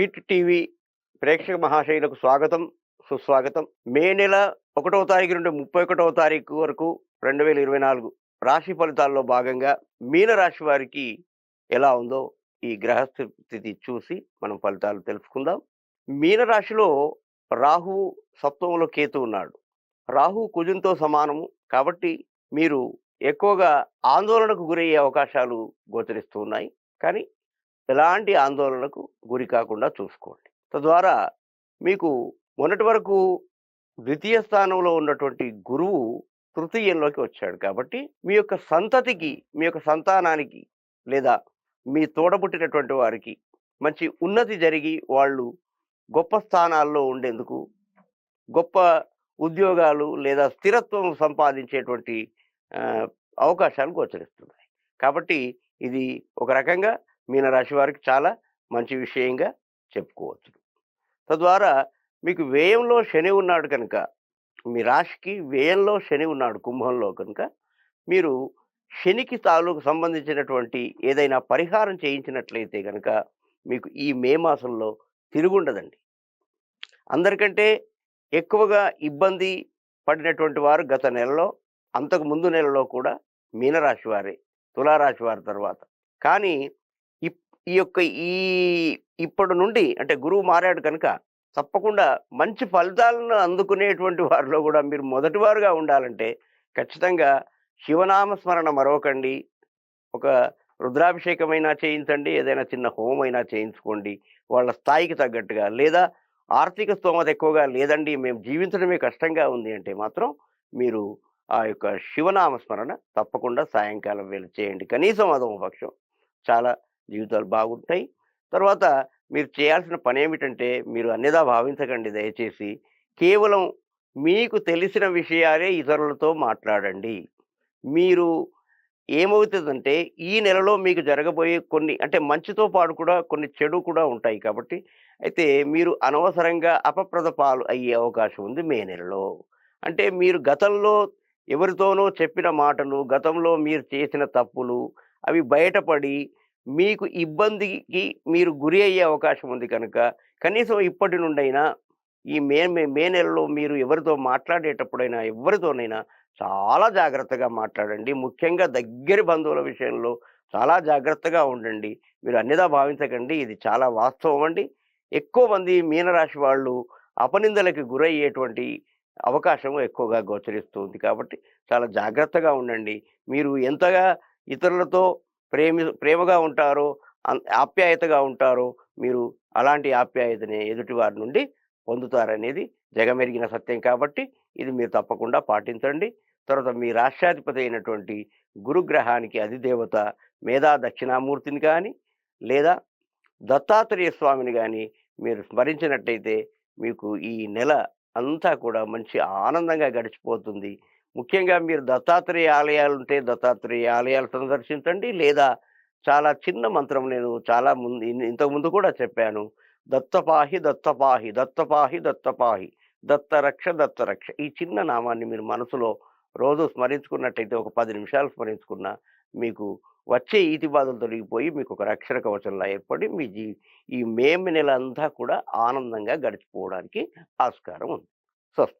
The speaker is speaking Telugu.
హిట్ టీవీ ప్రేక్షక మహాశైలకు స్వాగతం సుస్వాగతం. మే నెల ఒకటవ తారీఖు నుండి ముప్పై ఒకటవ తారీఖు వరకు రెండు వేల ఇరవై నాలుగు రాశి ఫలితాల్లో భాగంగా మీన రాశి వారికి ఎలా ఉందో ఈ గ్రహస్థితి చూసి మనం ఫలితాలు తెలుసుకుందాం. మీన రాశిలో రాహువు సప్తమంలో కేతు ఉన్నాడు. రాహు కుజంతో సమానము కాబట్టి మీరు ఎక్కువగా ఆందోళనకు గురయ్యే అవకాశాలు గోచరిస్తూ ఉన్నాయి. కానీ ఎలాంటి ఆందోళనకు గురి కాకుండా చూసుకోండి. తద్వారా మీకు మొన్నటి వరకు ద్వితీయ స్థానంలో ఉన్నటువంటి గురువు తృతీయంలోకి వచ్చాడు కాబట్టి మీ యొక్క సంతతికి మీ యొక్క సంతానానికి లేదా మీ తోడబుట్టినటువంటి వారికి మంచి ఉన్నతి జరిగి వాళ్ళు గొప్ప స్థానాల్లో ఉండేందుకు గొప్ప ఉద్యోగాలు లేదా స్థిరత్వం సంపాదించేటువంటి అవకాశాలు గోచరిస్తున్నాయి. కాబట్టి ఇది ఒక రకంగా మీనరాశి వారికి చాలా మంచి విషయంగా చెప్పుకోవచ్చు. తద్వారా మీకు వ్యయంలో శని ఉన్నాడు కనుక మీ రాశికి వ్యయంలో శని ఉన్నాడు కుంభంలో కనుక మీరు శనికి తాలూకు సంబంధించినటువంటి ఏదైనా పరిహారం చేయించినట్లయితే కనుక మీకు ఈ మే మాసంలో తిరుగుండదండి. అందరికంటే ఎక్కువగా ఇబ్బంది పడినటువంటి వారు గత నెలలో అంతకు ముందు నెలలో కూడా మీనరాశి వారే తులారాశి వారి తర్వాత. కానీ ఈ యొక్క ఈ ఇప్పటి నుండి అంటే గురువు మారాడు కనుక తప్పకుండా మంచి ఫలితాలను అందుకునేటువంటి వారిలో కూడా మీరు మొదటివారుగా ఉండాలంటే ఖచ్చితంగా శివనామ స్మరణ మరొకండి ఒక రుద్రాభిషేకమైనా చేయించండి. ఏదైనా చిన్న హోమైనా చేయించుకోండి. వాళ్ళ స్థాయికి తగ్గట్టుగా లేదా ఆర్థిక స్తోమత ఎక్కువగా లేదండి. మేము జీవించడమే కష్టంగా ఉంది అంటే మాత్రం మీరు ఆ యొక్క శివనామ స్మరణ తప్పకుండా సాయంకాలం వేళ చేయండి. కనీసం అదొక పక్షం చాలా జీవితాలు బాగుంటాయి. తర్వాత మీరు చేయాల్సిన పని ఏమిటంటే మీరు అన్నిదా భావించకండి దయచేసి. కేవలం మీకు తెలిసిన విషయాలే ఇతరులతో మాట్లాడండి. మీరు ఏమవుతుందంటే ఈ నెలలో మీకు జరగబోయే కొన్ని అంటే మంచితో పాటు కూడా కొన్ని చెడు కూడా ఉంటాయి కాబట్టి అయితే మీరు అనవసరంగా అపప్రద పాలు అయ్యే అవకాశం ఉంది మే నెలలో. అంటే మీరు గతంలో ఎవరితోనో చెప్పిన మాటలు గతంలో మీరు చేసిన తప్పులు అవి బయటపడి మీకు ఇబ్బందికి మీరు గురి అయ్యే అవకాశం ఉంది కనుక కనీసం ఇప్పటి నుండైనా ఈ మే మే మే నెలలో మీరు ఎవరితో మాట్లాడేటప్పుడైనా ఎవరితోనైనా చాలా జాగ్రత్తగా మాట్లాడండి. ముఖ్యంగా దగ్గరి బంధువుల విషయంలో చాలా జాగ్రత్తగా ఉండండి. మీరు అన్నిదా భావించకండి. ఇది చాలా వాస్తవం అండి. ఎక్కువ మంది మీనరాశి వాళ్ళు అపనిందలకి గురయ్యేటువంటి అవకాశం ఎక్కువగా గోచరిస్తుంది కాబట్టి చాలా జాగ్రత్తగా ఉండండి. మీరు ఎంతగా ఇతరులతో ప్రేమి ప్రేమగా ఉంటారో అన్- ఆప్యాయతగా ఉంటారో. మీరు అలాంటి ఆప్యాయతని ఎదుటి వారి నుండి పొందుతారనేది జగమెరిగిన సత్యం కాబట్టి ఇది మీరు తప్పకుండా పాటించండి. తర్వాత మీ రాష్ట్రాధిపతి అయినటువంటి గురుగ్రహానికి అధిదేవత మేధా దక్షిణామూర్తిని కానీ లేదా దత్తాత్రేయ స్వామిని కానీ మీరు స్మరించినట్టయితే మీకు ఈ నెల అంతా కూడా మంచి ఆనందంగా గడిచిపోతుంది. ముఖ్యంగా మీరు దత్తాత్రేయ ఆలయాలు ఉంటే దత్తాత్రేయ ఆలయాలు సందర్శించండి. లేదా చాలా చిన్న మంత్రం నేను చాలా ముందు ఇంతకుముందు కూడా చెప్పాను. దత్తపాహి దత్తపాహి దత్తపాహి దత్తపాహి దత్తరక్ష దత్తరక్ష ఈ చిన్న నామాన్ని మీరు మనసులో రోజు స్మరించుకున్నట్టయితే ఒక పది నిమిషాలు స్మరించుకున్నా మీకు వచ్చే ఈతి బాధలు తొలగిపోయి మీకు ఒక రక్షణ కవచంలా ఏర్పడి మీ జీ ఈ మే నెల అంతా కూడా ఆనందంగా గడిచిపోవడానికి ఆస్కారం ఉంది. స్వస్తి